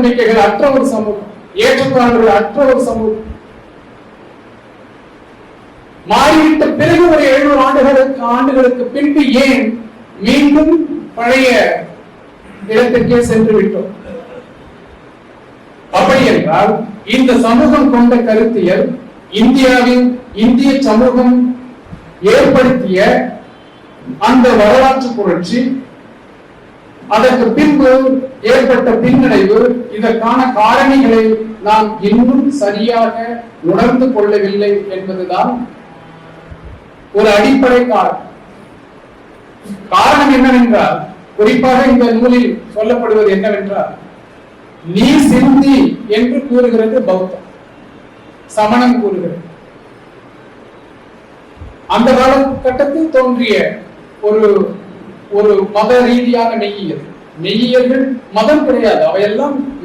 நம்பிக்கைகள் அற்ற ஒரு சமூகம் ஏற்றத்தாழ்வுகள் அற்ற ஒரு சமூகம். மாறிவிட்ட பிறகு ஒரு எழுநூறு ஆண்டுகளுக்கு ஆண்டுகளுக்கு பின்பு ஏன் மீண்டும் பழைய இடத்திற்கே சென்று விட்டோம்? அப்படி என்றால் இந்த சமூகம் கொண்ட கருத்தியல் இந்தியாவின் இந்திய சமூகம் ஏற்படுத்திய அந்த வரலாற்று புரட்சி அதற்கு பின்பு ஏற்பட்ட பின்னடைவு இதற்கான காரணிகளை நாம் இன்னும் சரியாக உணர்ந்து கொள்ளவில்லை என்பதுதான் ஒரு அடிப்படை காரணம். காரணம் என்னவென்றால் குறிப்பாக இந்த நூலில் சொல்லப்படுவது என்னவென்றால் நீ சிந்தி என்று கூறுகிறது பௌத்தம். சமணம் கூறுகிறது. அந்த காலகட்டத்தில் தோன்றிய ஒரு ஒரு மத ரீதியான மெய்யியல். மெய்யியல்கள் மதம் கிடையாது. அவையெல்லாம்